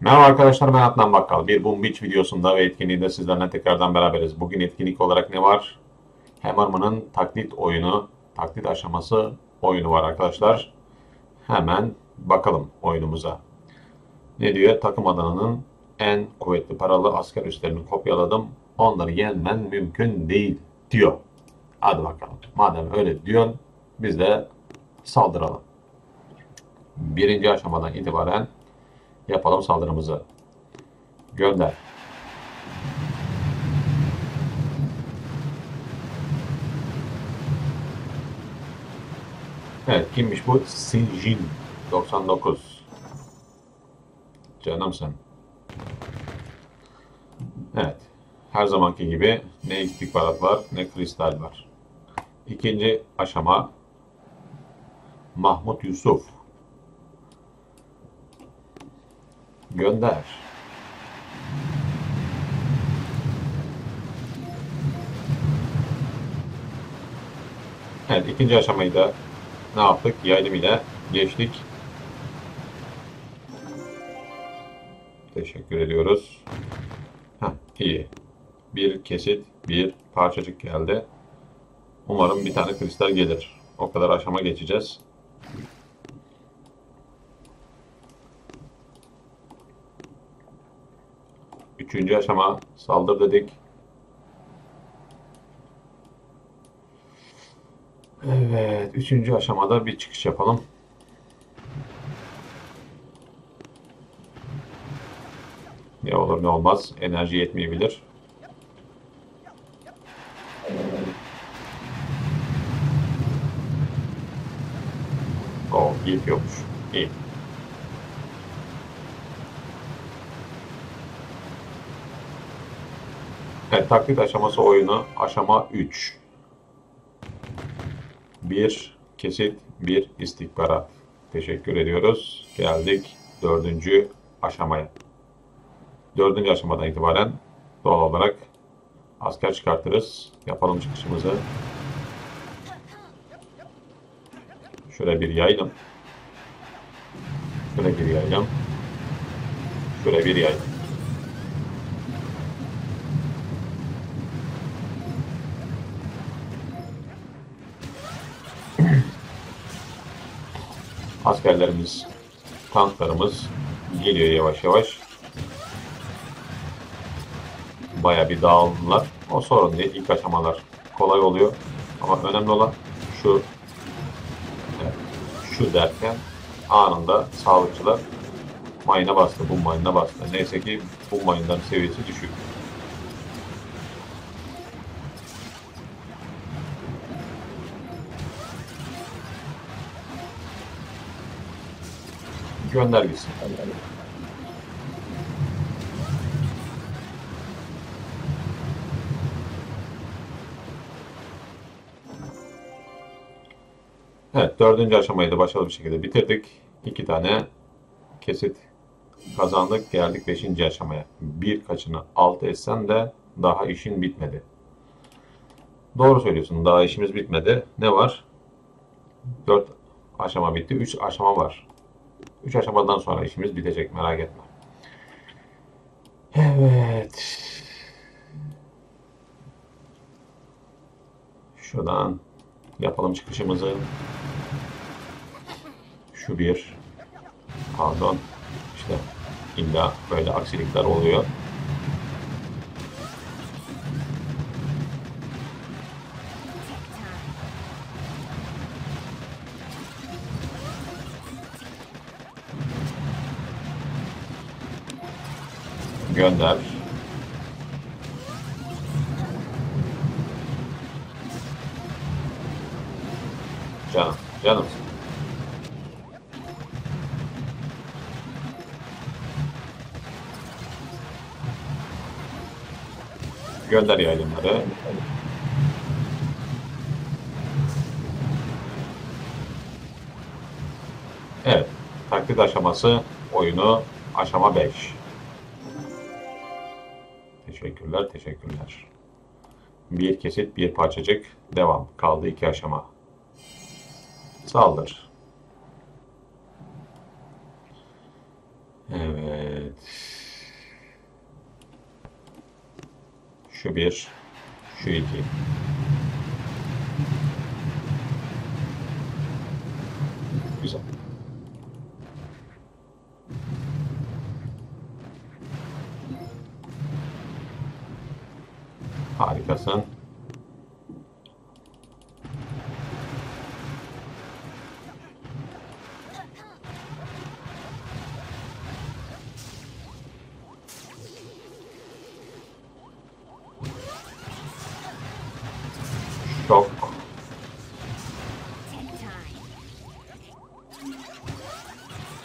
Merhaba arkadaşlar ben Adnan Bakkal. Bir Boom Beach videosunda ve etkinliğinde sizlerle tekrardan beraberiz. Bugün etkinlik olarak ne var? Hammerman'ın taklit oyunu, taklit aşaması oyunu var arkadaşlar. Hemen bakalım oyunumuza. Ne diyor? Takım adanının en kuvvetli paralı asker üslerini kopyaladım. Onları yenmen mümkün değil diyor. Hadi bakalım. Madem öyle diyor biz de saldıralım. Birinci aşamadan itibaren yapalım saldırımızı. Gönder. Evet kimmiş bu? Sinjin 99. Canım sen. Evet. Her zamanki gibi ne istihbarat var ne kristal var. İkinci aşama Mahmut Yusuf. Gönder. Evet ikinci aşamayı da ne yaptık? Yaylım ile geçtik. Teşekkür ediyoruz. Heh, iyi. Bir kesit, bir parçacık geldi. Umarım bir tane kristal gelir. O kadar aşama geçeceğiz. Üçüncü aşama saldır dedik. Evet, üçüncü aşamada bir çıkış yapalım. Ne olur ne olmaz, enerji yetmeyebilir. O, yetiyormuş. İyi. Taklit aşaması oyunu aşama 3. Bir kesit, bir istihbarat. Teşekkür ediyoruz. Geldik dördüncü aşamaya. Dördüncü aşamadan itibaren doğal olarak asker çıkartırız. Yapalım çıkışımızı. Şöyle bir yayalım. Şöyle bir yayalım. Şöyle bir yayalım. Askerlerimiz, tanklarımız geliyor yavaş yavaş. Baya bir dağıldılar. O sorun değil. İlk aşamalar kolay oluyor. Ama önemli olan şu şu derken anında sağlıkçılar mayına bastı, bu mayına bastı. Neyse ki bu mayınların seviyesi düşük. Gönder gitsin. Evet, dördüncü aşamayı da başarılı bir şekilde bitirdik. İki tane kesit kazandık. Geldik beşinci aşamaya. Bir kaçını alt etsen de daha işin bitmedi. Doğru söylüyorsun. Daha işimiz bitmedi. Ne var? Dört aşama bitti. Üç aşama var. Üç aşamadan sonra işimiz bitecek. Merak etme. Evet. Şuradan yapalım çıkışımızı. Şu bir. Pardon. İşte illa böyle aksilikler oluyor. Gönder. Canım, canım. Gönder yaylımları. Evet. Taklit aşaması oyunu aşama 5. Teşekkürler, teşekkürler. Bir kesit, bir parçacık. Devam. Kaldı iki aşama. Saldır. Evet. Şu bir, şu iki. Güzel. Fahrgäste Stock.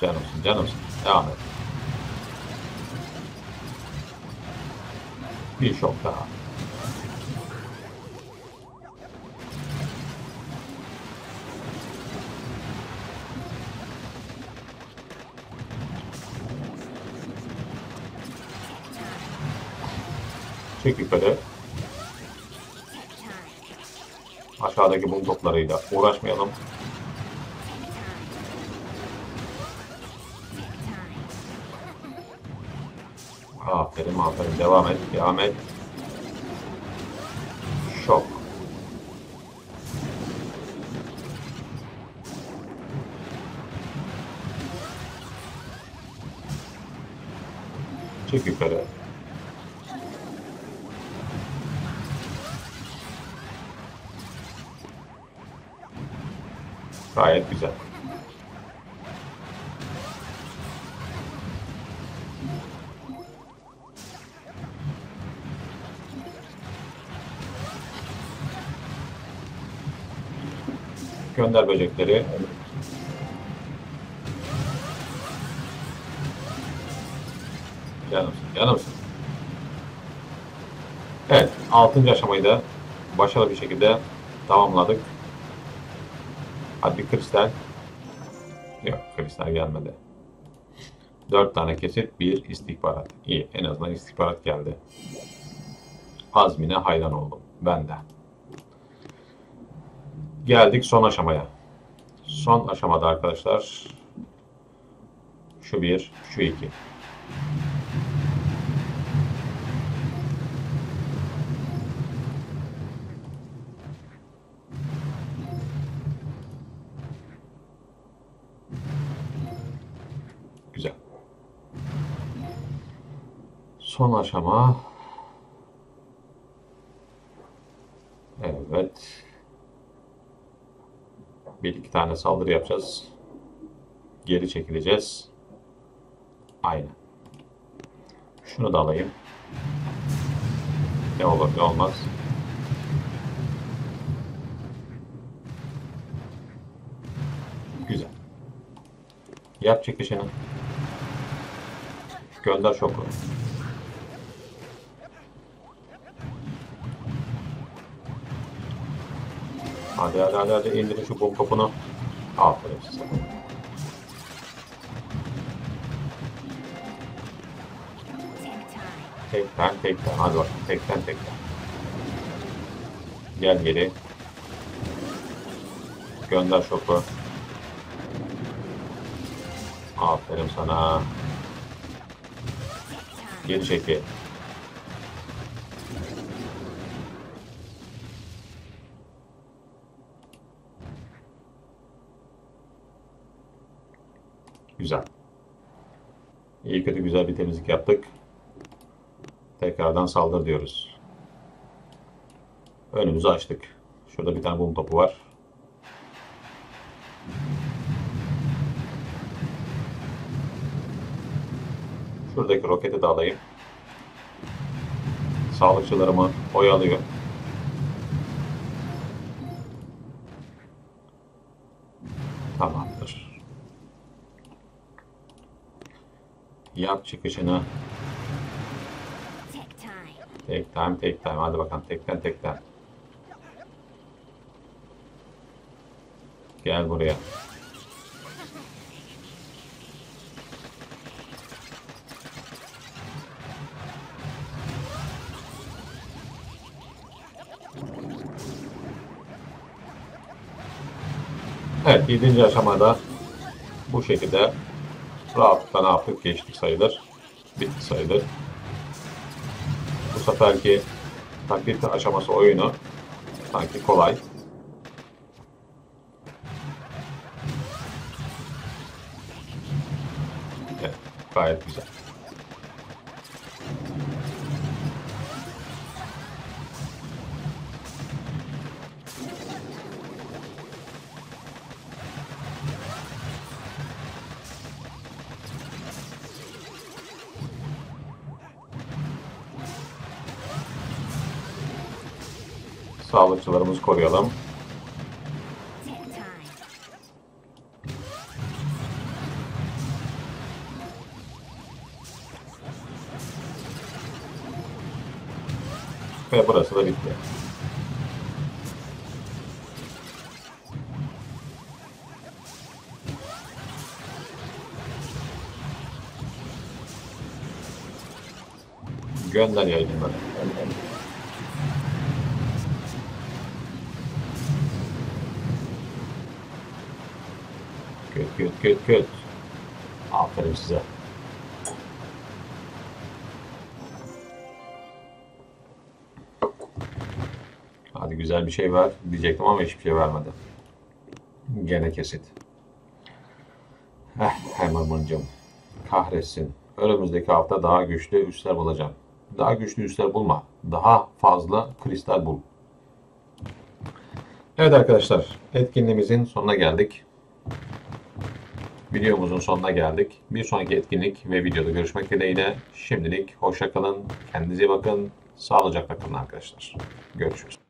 Janus, Janus, ja. Ne. Bischof da. Çek yukarı. Aşağıdaki bum uğraşmayalım. Aferin aferin. Devam et. Devam et. Şok. Çık yukarı. Gayet güzel. Gönder böcekleri. Canımsın, canımsın. Evet, 6. aşamayı da başarılı bir şekilde tamamladık. Hadi bir kristal. Yok, kristal gelmedi. 4 tane kesit, bir istihbarat. İyi, en azından istihbarat geldi. Azmine hayran oldum. Ben de. Geldik son aşamaya. Son aşamada arkadaşlar şu bir, şu iki. Son aşama. Evet. Bir iki tane saldırı yapacağız. Geri çekileceğiz. Aynen. Şunu da alayım. Ne olur ne olmaz. Güzel. Yap çekişini. Gönder şoku. Hadi hadi hadi hadi indirin şu bom topunu. Aferin size. Tekten tekten hadi bak tekten tekten. Gel geri. Gönder şoku. Aferin sana. Geri çekil. Güzel. İyi kötü güzel bir temizlik yaptık. Tekrardan saldır diyoruz. Önümüzü açtık. Şurada bir tane bum topu var. Şuradaki roketi de alayım. Sağlıkçılarımı oyalıyor. Yap çıkışını. Tek time, tek time. Hadi bakalım tekten tekten. Gel buraya. Evet, 7. aşamada bu şekilde rahatlıkla ne yaptık geçtik sayılır. bitti sayılır. Bu seferki taklit aşaması oyunu sanki kolay. Evet, gayet güzel. Sağlıkçılarımızı koruyalım. Ve burası da bitti. Gönder yayınları. Köt köt köt. Aferin size. Hadi güzel bir şey ver diyecektim ama hiçbir şey vermedi. Gene kesit. Eh Hammerman'cığım. Kahretsin. Önümüzdeki hafta daha güçlü üsler bulacağım. Daha güçlü üsler bulma. Daha fazla kristal bul. Evet arkadaşlar. Etkinliğimizin sonuna geldik. Videomuzun sonuna geldik. Bir sonraki etkinlik ve videoda görüşmek dileğiyle. Şimdilik hoşça kalın. Kendinize bakın. Sağlıcakla kalın arkadaşlar. Görüşürüz.